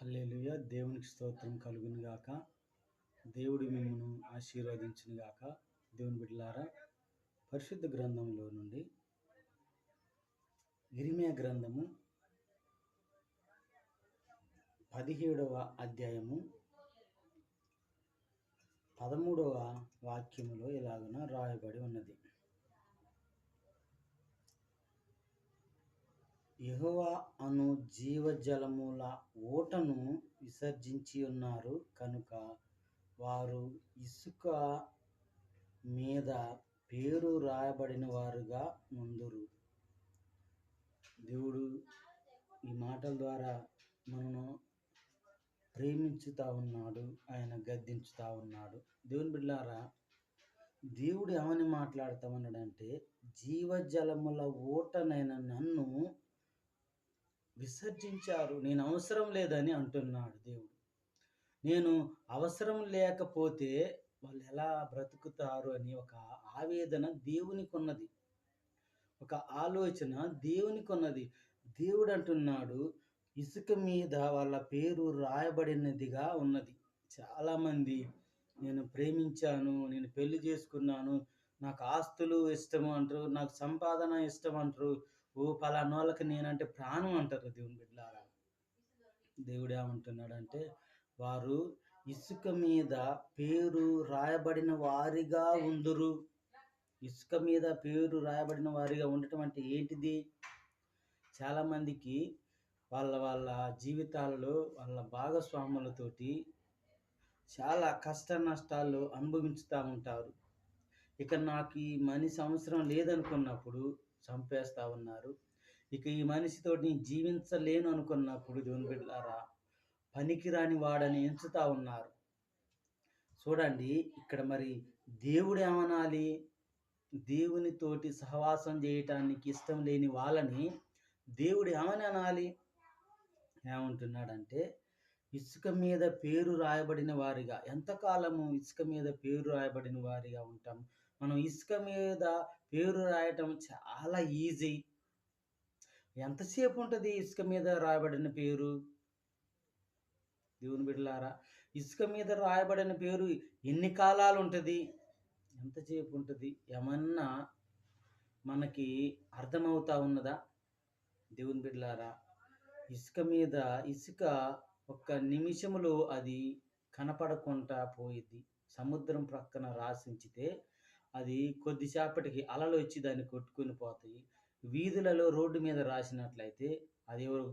హల్లెలూయా. దేవునికి స్తోత్రం కలుగును గాక. దేవుడు మిమ్మను ఆశీర్వదించును గాక. దేవుని బిడ్డలారా పరిశుద్ధ గ్రంథంలో నుండి ఇరిమియా గ్రంథము పదిహేడవ అధ్యాయము పదమూడవ వాక్యములో ఇలాగున రాయబడి ఉన్నది. యెహోవా అను జీవజలముల ఊటను విసర్జించి ఉన్నారు కనుక వారు ఇసుక మీద పేరు రాయబడిన వారుగా ముందురు దేవుడు ఈ మాటల ద్వారా మనను ప్రేమించుతా ఉన్నాడు ఆయన గద్దించుతా ఉన్నాడు. దేవుని బిడ్డారా దేవుడు ఏమని మాట్లాడుతామన్నాడంటే జీవజలముల ఊటనైన నన్ను విసర్జించారు నేను అవసరం లేదని అంటున్నాడు దేవుడు. నేను అవసరం లేకపోతే వాళ్ళు ఎలా బ్రతుకుతారు అని ఒక ఆవేదన దేవునికి ఉన్నది ఒక ఆలోచన దేవునికి ఉన్నది దేవుడు అంటున్నాడు ఇసుక మీద వాళ్ళ పేరు రాయబడినదిగా ఉన్నది. చాలామంది నేను ప్రేమించాను నేను పెళ్ళి చేసుకున్నాను నాకు ఆస్తులు ఇష్టం అంటారు నాకు సంపాదన ఇష్టం అంటారు ఓ పలానా వాళ్ళకి నేనంటే ప్రాణం అంటారు దేవుని బిడ్డలారా. దేవుడు ఏమంటున్నాడంటే వారు ఇసుక మీద పేరు రాయబడిన వారిగా ఉందురు. ఇసుక మీద పేరు రాయబడిన వారిగా ఉండటం అంటే ఏంటిది? చాలామందికి వాళ్ళ వాళ్ళ జీవితాల్లో వాళ్ళ భాగస్వాములతోటి చాలా కష్ట నష్టాలు అనుభవించుతూ ఉంటారు. ఇక నాకు ఈ మనిషి అవసరం లేదనుకున్నప్పుడు చంపేస్తూ ఉన్నారు. ఇక ఈ మనిషితో నేను జీవించలేను అనుకున్నప్పుడు దేవుని బిడ్డారా పనికిరాని వాడని ఎంచుతా ఉన్నారు. చూడండి ఇక్కడ మరి దేవుడు ఏమనాలి? దేవునితోటి సహవాసం చేయటానికి ఇష్టం లేని వాళ్ళని దేవుడు ఏమని అనాలి? ఏమంటున్నాడంటే ఇసుక మీద పేరు రాయబడిన వారిగా ఎంతకాలము ఇసుక మీద పేరు రాయబడిన వారిగా ఉంటాం? మనం ఇసుక మీద పేరు రాయటం చాలా ఈజీ. ఎంతసేపు ఉంటుంది ఇసుక మీద రాయబడిన పేరు? దేవుని బిడ్డలారా ఇసుక మీద రాయబడిన పేరు ఎన్ని కాలాలు ఉంటుంది ఎంతసేపు ఉంటుంది ఏమన్నా మనకి అర్థమవుతా ఉన్నదా? దేవుని బిడ్డలారా ఇసుక మీద ఇసుక ఒక్క నిమిషములో అది కనపడకుండా పోయిద్ది. సముద్రం ప్రక్కన రాసించితే అది కొద్దిసేపటికి అలలు వచ్చి దాన్ని కొట్టుకొని పోతాయి. వీధులలో రోడ్డు మీద రాసినట్లయితే అది ఎవరు